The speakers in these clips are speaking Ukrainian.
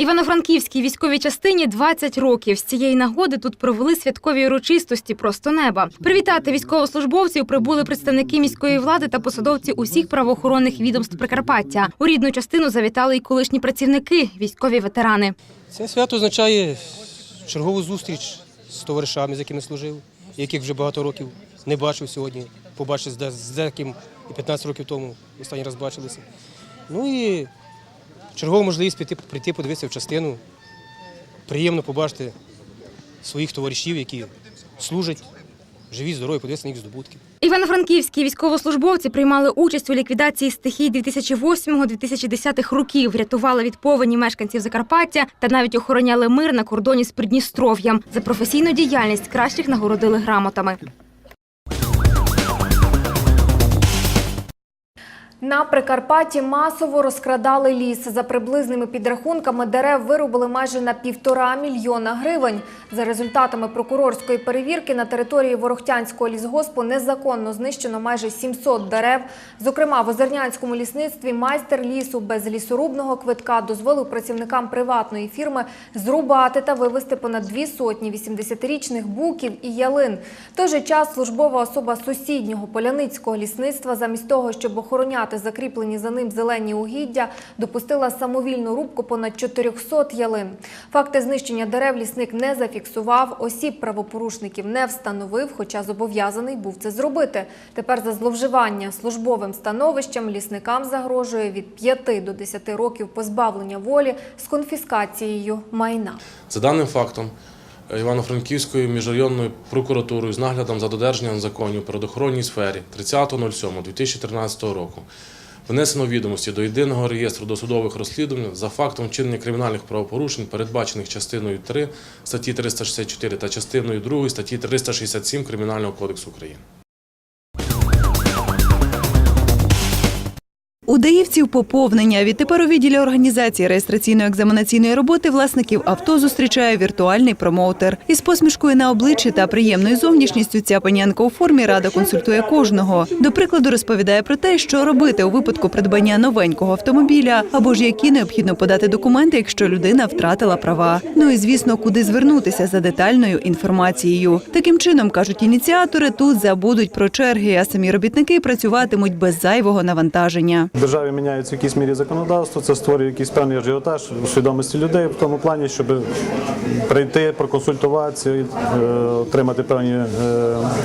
Івано-Франківській військовій частині 20 років. З цієї нагоди тут провели святкові урочистості просто неба. Привітати військовослужбовців прибули представники міської влади та посадовці усіх правоохоронних відомств Прикарпаття. У рідну частину завітали й колишні працівники, військові ветерани. Це свято означає чергову зустріч з товаришами, з якими служив, яких вже багато років не бачив сьогодні. Побачив з де- деяким і 15 років тому останній раз бачилися. Ну і чергова можливість піти, прийти подивитися в частину. Приємно побачити своїх товаришів, які служать, живі, здорові, подивитися на їх здобутки. Івано-франківські військовослужбовці приймали участь у ліквідації стихій 2008-2010 років, рятували від повені мешканців Закарпаття та навіть охороняли мир на кордоні з Придністров'ям. За професійну діяльність кращих нагородили грамотами. На Прикарпатті масово розкрадали ліс. За приблизними підрахунками дерев вирубили майже на півтора мільйона гривень. За результатами прокурорської перевірки на території Ворохтянського лісгоспу незаконно знищено майже 700 дерев. Зокрема, в Озернянському лісництві майстер лісу без лісорубного квитка дозволив працівникам приватної фірми зрубати та вивезти понад дві сотні 80-річних буків і ялин. В той же час службова особа сусіднього поляницького лісництва замість того, щоб охороняти закріплені за ним зелені угіддя, допустила самовільну рубку понад 400 ялин. Факти знищення дерев лісник не зафіксував, осіб правопорушників не встановив, хоча зобов'язаний був це зробити. Тепер за зловживання службовим становищем лісникам загрожує від 5 до 10 років позбавлення волі з конфіскацією майна. За даним фактом, Івано-Франківською міжрайонною прокуратурою з наглядом за додержанням законів у природоохоронній сфері 30.07.2013 року внесено відомості до єдиного реєстру досудових розслідувань за фактом вчинення кримінальних правопорушень, передбачених частиною 3 статті 364 та частиною 2 статті 367 Кримінального кодексу України. У Даївців поповнення. Відтепер у відділі організації реєстраційно-екзаменаційної роботи власників авто зустрічає віртуальний промоутер. Із посмішкою на обличчі та приємною зовнішністю ця панянка у формі рада консультує кожного. До прикладу, розповідає про те, що робити у випадку придбання новенького автомобіля або ж які необхідно подати документи, якщо людина втратила права. Ну і звісно, куди звернутися за детальною інформацією. Таким чином кажуть ініціатори, тут забудуть про черги, а самі робітники працюватимуть без зайвого навантаження. Державі міняється в якійсь мірі законодавство, це створює якийсь певний ажіотаж у свідомості людей в тому плані, щоб прийти, проконсультуватися, е, отримати певні е,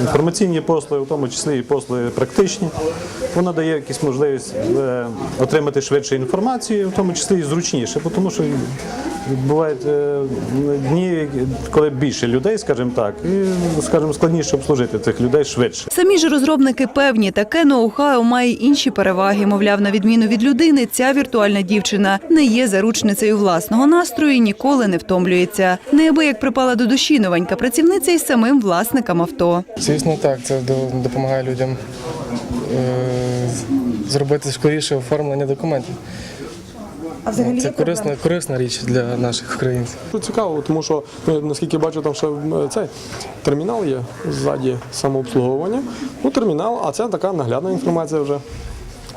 інформаційні послуги, в тому числі і послуги практичні. Воно дає якісь можливість е, отримати швидше інформацію, в тому числі і зручніше, тому що бувають е, дні, коли більше людей, скажімо так, і скажімо, складніше обслужити цих людей швидше. Самі ж розробники певні, таке ноу-хау має інші переваги. Мовляв, на відміну від людини, ця віртуальна дівчина не є заручницею власного настрою і ніколи не втомлюється. Неабияк припала до душі новенька працівниця із самим власникам авто. Звісно, так, це до- допомагає людям е, зробити скоріше оформлення документів. А взагалі це корисна, корисна річ для наших українців. Цікаво, тому що ну, наскільки бачу, там ще е, цей термінал є ззаді самообслуговування. Ну, термінал, а це така наглядна інформація вже.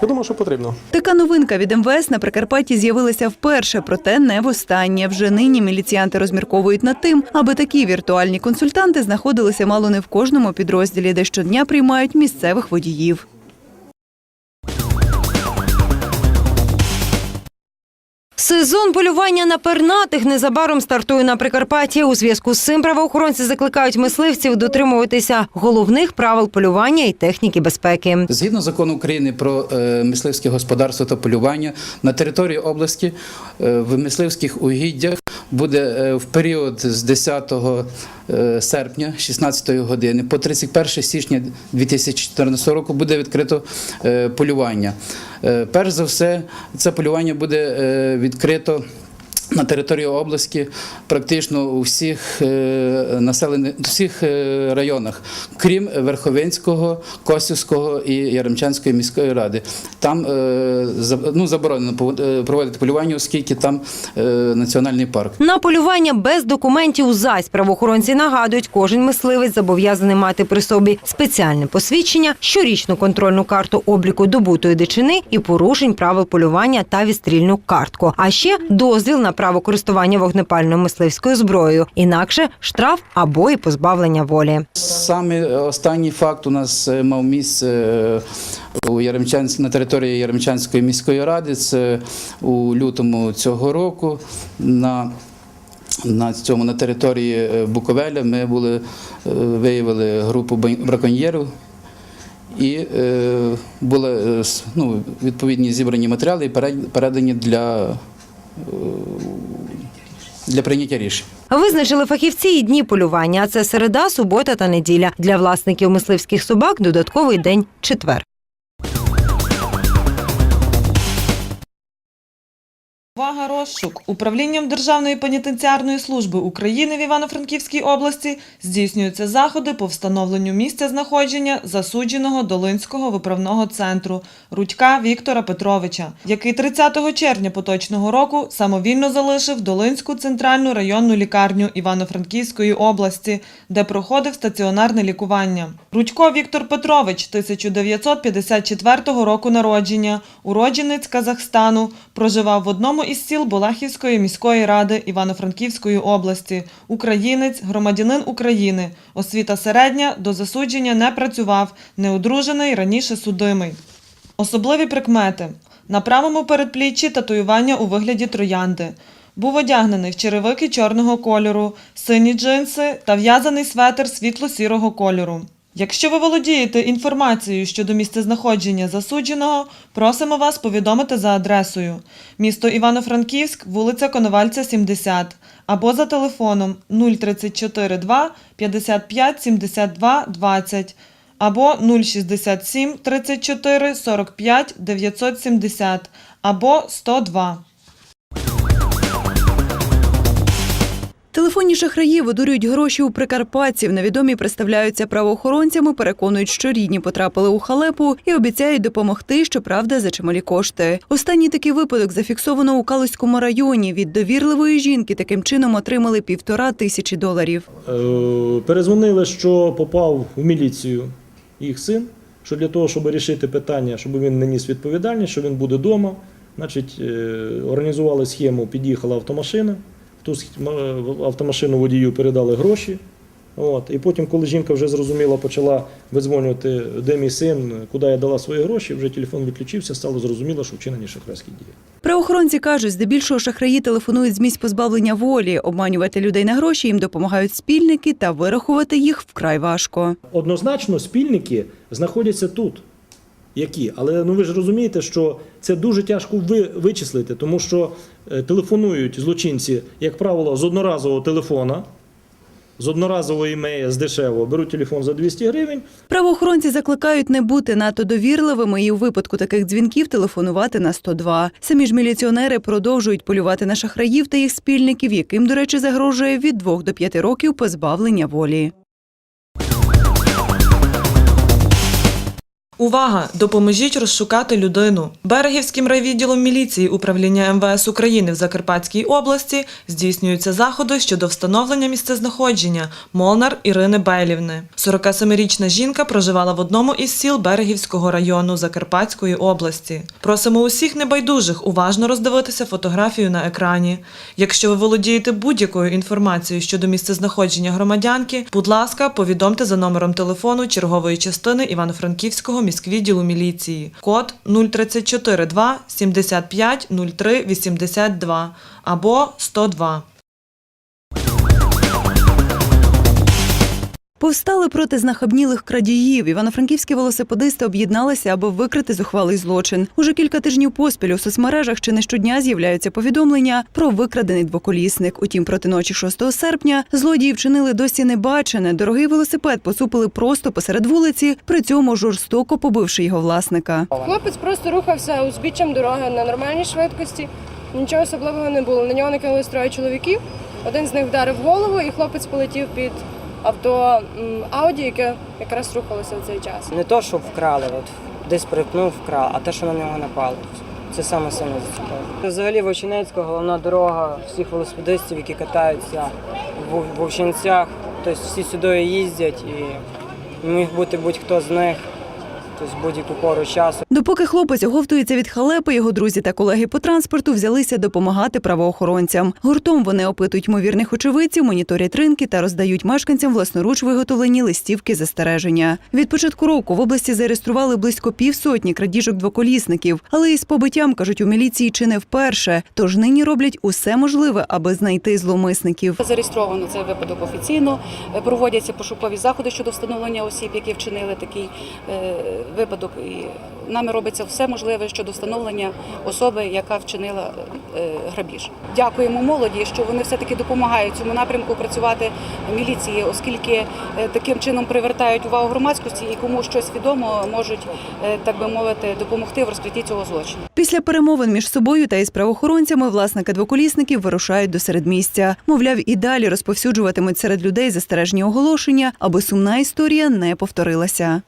Я думаю, що потрібно. Така новинка від МВС на Прикарпатті з'явилася вперше, проте не востаннє. Вже нині міліціянти розмірковують над тим, аби такі віртуальні консультанти знаходилися мало не в кожному підрозділі, де щодня приймають місцевих водіїв. Сезон полювання на пернатих незабаром стартує на Прикарпатті. У зв'язку з цим правоохоронці закликають мисливців дотримуватися головних правил полювання і техніки безпеки. Згідно закону України про е, мисливське господарство та полювання на території області е, в мисливських угіддях буде е, в період з 10 е, серпня 16 години по 31 січня 2014 року буде відкрито е, полювання. Перш за все, це полювання буде відкрито. На території області практично у всіх е, населених всіх е, районах, крім Верховинського, Косівського і Яремчанської міської ради. Там е, ну, заборонено проводити полювання, оскільки там національний парк. На полювання без документів зась правоохоронці нагадують, кожен мисливець зобов'язаний мати при собі спеціальне посвідчення, щорічну контрольну карту обліку добутої дичини і порушень правил полювання та відстрільну картку. А ще дозвіл на право користування вогнепальною мисливською зброєю. Інакше штраф або і позбавлення волі. Саме останній факт у нас е, мав місце е, у на території Яремчанської міської ради. Це у лютому цього року. На на цьому на території е, Буковеля ми були виявили групу браконьєрів. І були ну, відповідні зібрані матеріали передані для, для прийняття рішень. Визначили фахівці і дні полювання. А це середа, субота та неділя. Для власників мисливських собак додатковий день четвер. Увага розшук управлінням Державної пенітенціарної служби України в Івано-Франківській області здійснюються заходи по встановленню місця знаходження засудженого Долинського виправного центру Рудька Віктора Петровича, який 30 червня поточного року самовільно залишив Долинську центральну районну лікарню Івано-Франківської області, де проходив стаціонарне лікування. Рудько Віктор Петрович 1954 року народження, уродженець Казахстану, проживав в одному із сіл Балахівської міської ради Івано-Франківської області. Українець, громадянин України. Освіта середня, до засудження не працював, неодружений, раніше судимий. Особливі прикмети. На правому передпліччі татуювання у вигляді троянди. Був одягнений в черевики чорного кольору, сині джинси та в'язаний светр світло-сірого кольору. Якщо ви володієте інформацією щодо місцезнаходження засудженого, просимо вас повідомити за адресою місто Івано-Франківськ, вулиця Коновальця, 70, або за телефоном 034 2 55 72 20, або 067 34 45 970, або 102. Телефонні шахраї видурюють гроші у прикарпатців. Невідомі представляються правоохоронцями, переконують, що рідні потрапили у халепу і обіцяють допомогти, щоправда, за чималі кошти. Останній такий випадок зафіксовано у Калузькому районі. Від довірливої жінки таким чином отримали півтора тисячі доларів. Е, Перезвонили, що попав в міліцію їх син, що для того, щоб вирішити питання, щоб він не ніс відповідальність, що він буде вдома. Значить, е, організували схему, під'їхала автомашина. Ту автомашину водію передали гроші. От. І потім, коли жінка вже зрозуміла, почала видзвонювати, де мій син, куди я дала свої гроші, вже телефон відключився, стало зрозуміло, що вчинені шахрайські дії. Правоохоронці кажуть, здебільшого шахраї телефонують з місць позбавлення волі. Обманювати людей на гроші їм допомагають спільники, та вирахувати їх вкрай важко. Однозначно, спільники знаходяться тут. Які? Але ну ви ж розумієте, що це дуже тяжко ви, вичислити, тому що е, телефонують злочинці, як правило, з одноразового телефона, з одноразового імея, з дешевого, беруть телефон за 200 гривень, Правоохоронці закликають не бути надто довірливими і у випадку таких дзвінків телефонувати на 102. Самі ж міліціонери продовжують полювати на шахраїв та їх спільників, яким, до речі, загрожує від 2 до 5 років позбавлення волі. Увага! Допоможіть розшукати людину. Берегівським райвідділом міліції управління МВС України в Закарпатській області здійснюються заходи щодо встановлення місцезнаходження Молнар Ірини Белівни. 47-річна жінка проживала в одному із сіл Берегівського району Закарпатської області. Просимо усіх небайдужих уважно роздивитися фотографію на екрані. Якщо ви володієте будь-якою інформацією щодо місцезнаходження громадянки, будь ласка, повідомте за номером телефону чергової частини Івано-Франківського міськвідділу міліції. Код 0342 75 03 82 або 102. Повстали проти знахабнілих крадіїв. Івано-франківські велосипедисти об'єдналися, аби викрити зухвалий злочин. Уже кілька тижнів поспіль у соцмережах чи не щодня з'являються повідомлення про викрадений двоколісник. Утім, проти ночі 6 серпня злодії вчинили досі небачене. Дорогий велосипед поцупили просто посеред вулиці, при цьому жорстоко побивши його власника. Хлопець просто рухався узбіччям дороги на нормальній швидкості. Нічого особливого не було. На нього накинулись троє чоловіків. Один з них вдарив голову, і хлопець полетів під авто Ауді, яке якраз рухалося в цей час. Не то, що вкрали, от десь припнув, вкрав, а те, що на нього напали. Це саме сильно зацікавило. Взагалі Вовчинецька головна дорога всіх велосипедистів, які катаються в Вов- Вовчинцях. Тобто всі сюди їздять і міг бути будь-хто з них, тобто будь-яку пору часу. Допоки хлопець оговтується від халепи, його друзі та колеги по транспорту взялися допомагати правоохоронцям. Гуртом вони опитують ймовірних очевидців, моніторять ринки та роздають мешканцям власноруч виготовлені листівки застереження. Від початку року в області зареєстрували близько півсотні крадіжок двоколісників, але із побиттям кажуть у міліції чи не вперше. Тож нині роблять усе можливе, аби знайти зловмисників. Зареєстровано цей випадок офіційно. Е, Проводяться пошукові заходи щодо встановлення осіб, які вчинили такий е, випадок. Нами робиться все можливе щодо встановлення особи, яка вчинила е, грабіж. Дякуємо молоді, що вони все таки допомагають цьому напрямку працювати міліції, оскільки е, таким чином привертають увагу громадськості і кому щось відомо можуть, е, так би мовити, допомогти в розкритті цього злочину. Після перемовин між собою та із правоохоронцями власники двоколісників вирушають до середмістя. Мовляв, і далі розповсюджуватимуть серед людей застережні оголошення, аби сумна історія не повторилася.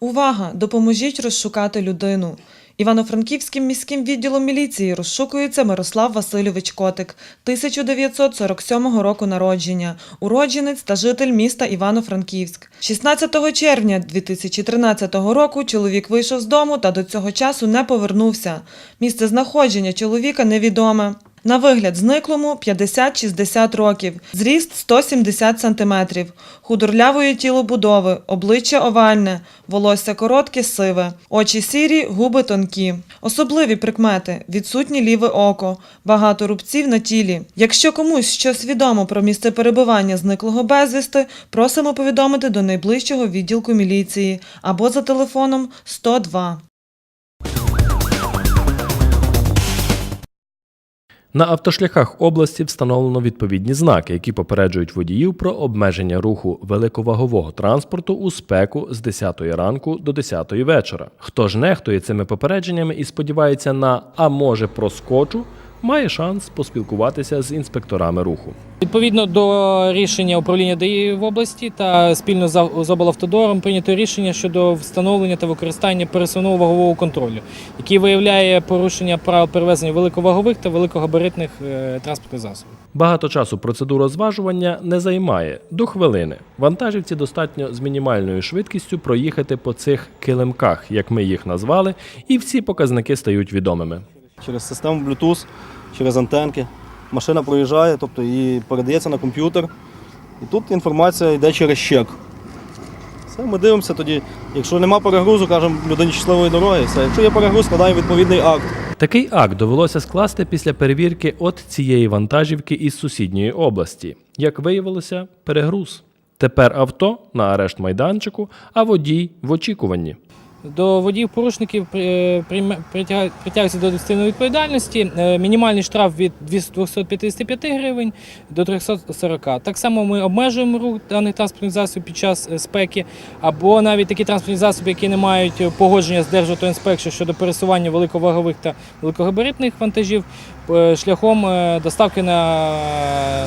Увага! Допоможіть розшукати людину. Івано-Франківським міським відділом міліції розшукується Мирослав Васильович Котик, 1947 року народження, уродженець та житель міста Івано-Франківськ. 16 червня 2013 року чоловік вийшов з дому та до цього часу не повернувся. Місце знаходження чоловіка невідоме. На вигляд зниклому 50-60 років, зріст 170 сантиметрів, худорлявої тілобудови, обличчя овальне, волосся коротке, сиве, очі сірі, губи тонкі. Особливі прикмети: відсутнє ліве око, багато рубців на тілі. Якщо комусь щось відомо про місце перебування зниклого безвісти, просимо повідомити до найближчого відділку міліції або за телефоном 102. На автошляхах області встановлено відповідні знаки, які попереджують водіїв про обмеження руху великовагового транспорту у спеку з 10 ранку до 10 вечора. Хто ж нехтує цими попередженнями і сподівається на а може проскочу, має шанс поспілкуватися з інспекторами руху. Відповідно до рішення управління ДАІ в області та спільно з Ав- облавтодором прийнято рішення щодо встановлення та використання пересувного вагового контролю, який виявляє порушення правил перевезення великовагових та великогабаритних е, транспортних засобів. Багато часу процедура зважування не займає до хвилини. Вантажівці достатньо з мінімальною швидкістю проїхати по цих килимках, як ми їх назвали, і всі показники стають відомими. через систему Bluetooth, через антенки. Машина проїжджає, тобто і передається на комп'ютер. І тут інформація йде через чек. Все, ми дивимося тоді. Якщо нема перегрузу, кажемо людині щасливої дороги. Все. Якщо є перегруз, складаємо відповідний акт. Такий акт довелося скласти після перевірки от цієї вантажівки із сусідньої області. Як виявилося, перегруз. Тепер авто на арешт майданчику, а водій в очікуванні. До водіїв-порушників при- прийме- притяга- притягується до адміністративної відповідальності. Е, Мінімальний штраф від 255 гривень до 340. Так само ми обмежуємо рух даних транспортних засобів під час е, спеки, або навіть такі транспортні засоби, які не мають е, погодження з Державтоінспекцією щодо пересування великовагових та великогабаритних вантажів, е, шляхом е, доставки на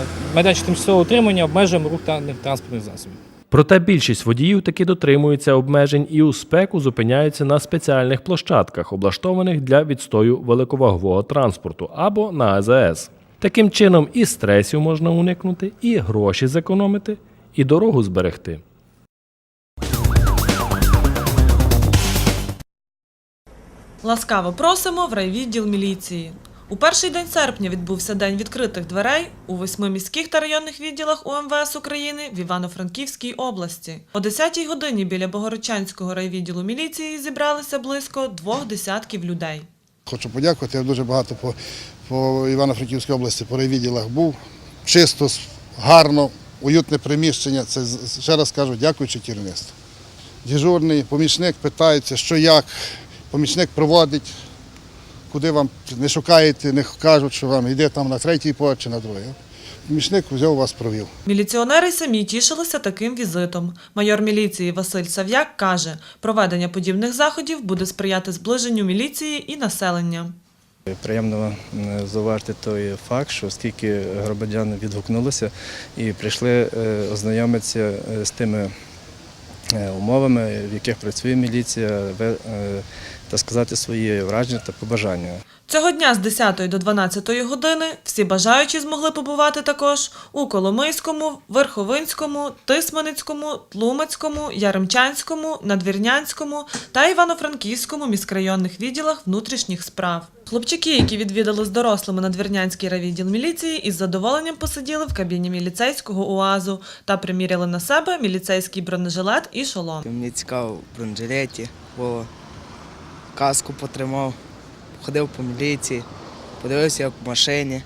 е, майданчик тимчасового утримання обмежуємо рух даних транспортних засобів. Проте більшість водіїв таки дотримуються обмежень і у спеку зупиняються на спеціальних площадках, облаштованих для відстою великовагового транспорту або на АЗС. Таким чином і стресів можна уникнути, і гроші зекономити, і дорогу зберегти. Ласкаво просимо в райвідділ міліції. У перший день серпня відбувся день відкритих дверей у восьми міських та районних відділах УМВС України в Івано-Франківській області. О 10-й годині біля Богородчанського райвідділу міліції зібралися близько двох десятків людей. Хочу подякувати. Я дуже багато по, по Івано-Франківській області по райвідділах був. Чисто, гарно, уютне приміщення. Це ще раз кажу, дякуючи керівництву. Дежурний помічник питається, що як. Помічник проводить, куди вам не шукаєте, не кажуть, що вам йде там на третій поверх чи на другий. Помічник взяв вас провів. Міліціонери самі тішилися таким візитом. Майор міліції Василь Сав'як каже, проведення подібних заходів буде сприяти зближенню міліції і населення. Приємно е, зауважити той факт, що скільки громадян відгукнулися і прийшли е, ознайомитися е, з тими умовами, в яких працює міліція, та сказати свої враження та побажання. Цього дня з 10 до 12 години всі бажаючі змогли побувати також у Коломийському, Верховинському, Тисменицькому, Тлумацькому, Яремчанському, Надвірнянському та Івано-Франківському міськрайонних відділах внутрішніх справ. Хлопчики, які відвідали з дорослими надвірнянський райвідділ міліції, із задоволенням посиділи в кабіні міліцейського УАЗу та приміряли на себе міліцейський бронежилет і шолом. Мені цікаво в бронежилеті, бо каску потримав, ходив по міліції, подивився, як в машині.